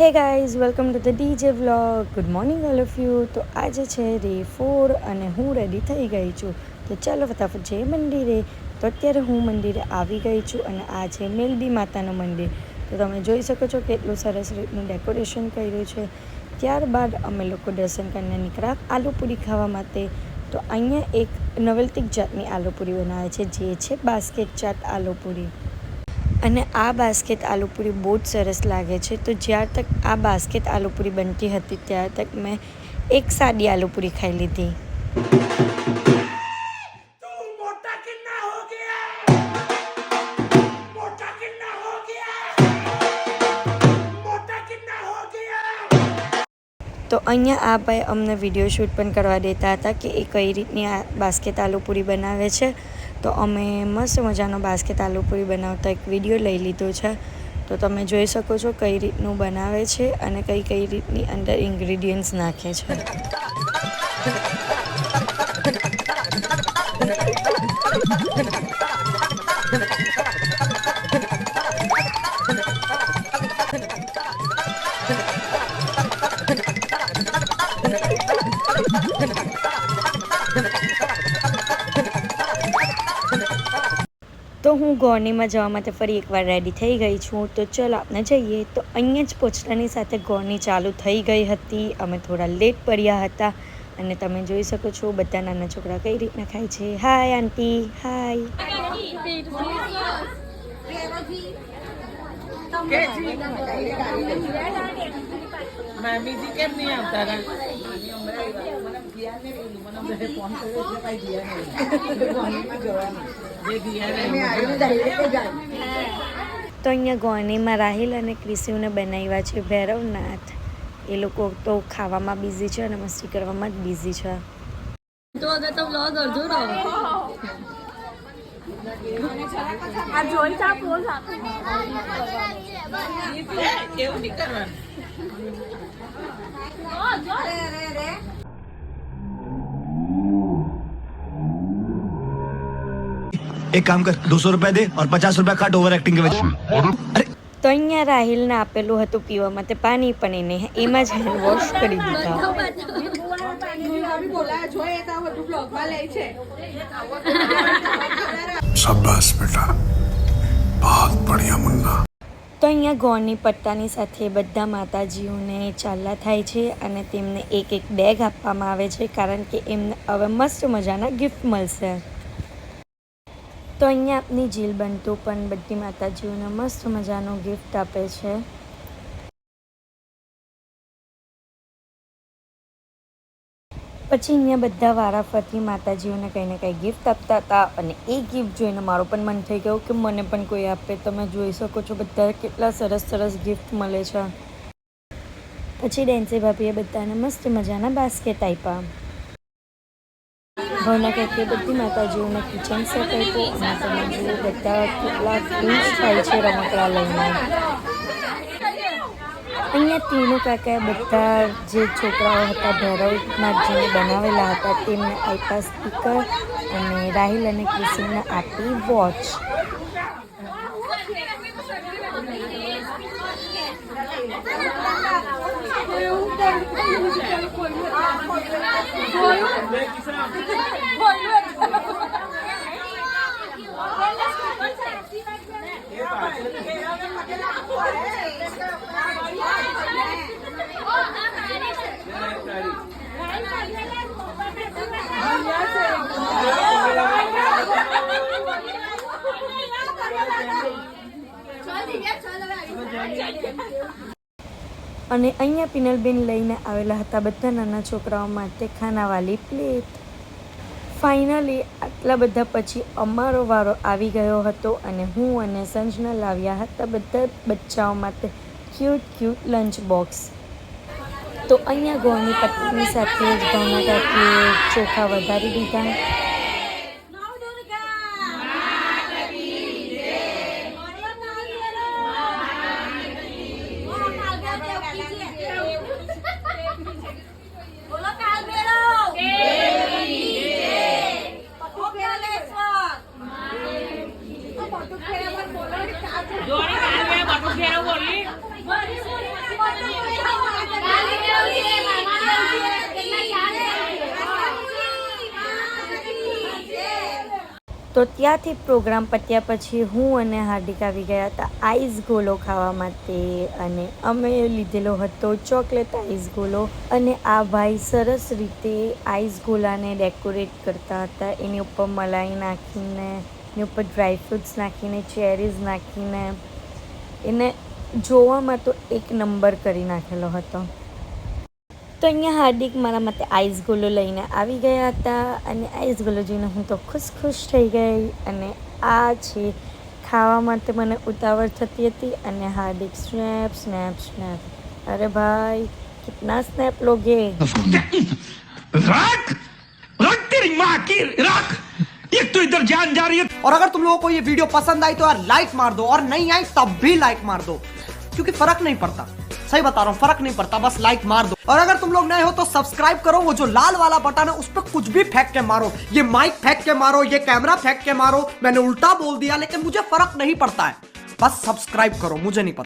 Hey guys welcome to the DJ vlog good morning all of you તો આજે છે રે ફોર અને હું રેડી થઈ ગઈ છું. તો ચાલો ફટાફટ જે મંદિરે તો અત્યારે હું મંદિરે આવી ગઈ છું અને આ છે મેલડી માતાનું મંદિર. તો તમે જોઈ શકો છો કેટલું સરસ રીતનું ડેકોરેશન કર્યું છે. ત્યારબાદ અમે લોકો દર્શન કરીને નીકળ્યા આલુપૂરી ખાવા માટે. તો અહીંયા એક નવલતિક જાતની આલુપૂરી બનાવે છે. જે છે બાસ્કેટ ચાટ આલુપૂરી. અને આ બાસ્કેટ આલુપૂરી બહુ જ સરસ લાગે છે. તો જ્યાર તક આ બાસ્કેટ આલુપૂરી બનતી હતી ત્યાર તક મેં એક સાદી આલુપૂરી ખાઈ લીધી. તો અહીંયા આ ભાઈ અમને વીડિયો શૂટ પણ કરવા દેતા હતા કે એ કઈ રીતની આ બાસ્કેટ આલુપૂરી બનાવે છે. તો અમે મસ્ત મજાનો બાસ્કેટ આલુપૂરી બનાવતા એક વીડિયો લઈ લીધો છે. તો તમે જોઈ શકો છો કઈ રીતનું બનાવે છે અને કઈ કઈ રીતની અંદર ઇન્ગ્રીડિયન્ટ્સ નાખે છે. તો હું ગોર્નીમાં જવા માટે ફરી એકવાર રેડી થઈ ગઈ છું. તો ચલો આપણે જઈએ. તો અહીંયા જ પહોંચતાની સાથે ગોર્ની ચાલુ થઈ ગઈ હતી. અમે થોડા લેટ પડ્યા હતા. અને તમે જોઈ શકો છો, બધા નાના છોકરા કઈ રીતના ખાય છે? હાય આંટી હાય કેમ નહીં આવતા? જે તો અહીંયા ગોર્નીમાં રાહિલ અને ક્રિસ્યુને બનાવ્યા છે ભૈરવનાથ. એ લોકો તો ખાવામાં બિઝી છે અને મસ્તી કરવામાં જ બિઝી છે. તો અગર તો વ્લોગ અડધો રહો એવું નહીં કરવાનું? એક કામ કર દોસો રૂપિયા દે ઓર પચાસ રૂપિયા કાટ ઓવર એક્ટિંગ કે અરે. તો અહીંયા રાહિલ રાહિલને આપેલું હતું પીવા માટે પાણી પણ એને એમાં જ હેન્ડ વોશ કરી દીધા. શાબાશ બેટા. બહુત બઢિયા મુન્ના. તો અહીંયા ગોળની પટ્ટાની સાથે બધા માતાજીઓને ચાલ્લા થાય છે અને તેમને એક એક બેગ આપવામાં આવે છે કારણ કે એમને હવે મસ્ત મજાના ગિફ્ટ મળશે. તો અહીંયા આપની જીલ બનતું પણ બધી માતાજીઓને મસ્ત મજાનું ગિફ્ટ આપે છે. પછી અહીંયા બધા વારાફરતી માતાજીઓને કંઈ ને કંઈ ગિફ્ટ આપતા હતા અને એ ગિફ્ટ જોઈને મારું પણ મન થઈ ગયું કે મને પણ કોઈ આપે. તમે જોઈ શકો છો બધા કેટલા સરસ સરસ ગિફ્ટ મળે છે. પછી ડેન્સી ભાભીએ બધાને મસ્ત મજાના બાસ્કેટ આપ્યા. ભાવના કંઈક બધી માતાજીઓને કિચન સેટ આપ્યું અને તમે જુઓ બધા કેટલા ખુશ થાય છે રમકડા લઈને. અહીંયા તીનું કાકાએ બધા જે છોકરાઓ હતા, ભૈરવનાથ જેને બનાવેલા હતા, તેમને આપ્યા સ્પીકર અને રાહિલ અને ક્રિસિનને આપી વોચ. અને અહીંયા પિનલબેન લઈને આવેલા હતા બધા નાના છોકરાઓ માટે ખાનાવાલી પ્લેટ. ફાઇનલી આટલા બધા પછી અમારો વારો આવી ગયો હતો અને હું અને સંજના લાવ્યા હતા બધા બચ્ચાઓ માટે ક્યુટ ક્યુટ લંચ બોક્સ તો અહીંયા ગોળની પત્ની સાથે જ ભાવના કાકીએ ચોખા વધારી દીધા. તો ત્યાંથી પ્રોગ્રામ પત્યા પછી હું અને હાર્દિક આવી ગયા હતા આઈસ ગોલો ખાવા માટે અને અમે લીધેલો હતો ચોકલેટ આઈસ ગોલો અને આ ભાઈ સરસ રીતે આઈસ ગોલાને ડેકોરેટ કરતા હતા. એની ઉપર મલાઈ નાખીને, એની ઉપર ડ્રાયફ્રૂટ્સ નાખીને ચેરીઝ નાખીને, એને જોવામાં તો એક નંબર કરી નાખેલો હતો. તો અહીંયા હાર્દિક મારા માટે આઈસ ગોલો લઈને આવી ગયા હતા અને આઈસ ગોલો જોઈને હું તો ખુશ ખુશ થઈ ગઈ અને આ છે ખાવા માટે મને ઉતાવળ થતી હતી અને હાર્દિક સ્નેપ સ્નેપ સ્નેપ અરે ભાઈ કિતના સ્નેપ લોગે रख रख तेरी माँ की रख एक तो इधर जान जा रही है और अगर तुम लोगों को ये वीडियो पसंद आई तो यार लाइक मार दो और नहीं आई तब भी लाइक मार दो क्योंकि फर्क नहीं पड़ता सही बता रहा हूँ फ़र्क नहीं पड़ता, बस लाइक मार दो। और अगर तुम लोग नए हो तो सब्सक्राइब करो, वो जो लाल वाला बटन है, उस पर कुछ भी फेंक के मारो। ये माइक फेंक के मारो, ये कैमरा फेंक के मारो, मैंने उल्टा बोल दिया, लेकिन मुझे फ़र्क नहीं पड़ता है। बस सब्सक्राइब करो, मुझे नहीं पता।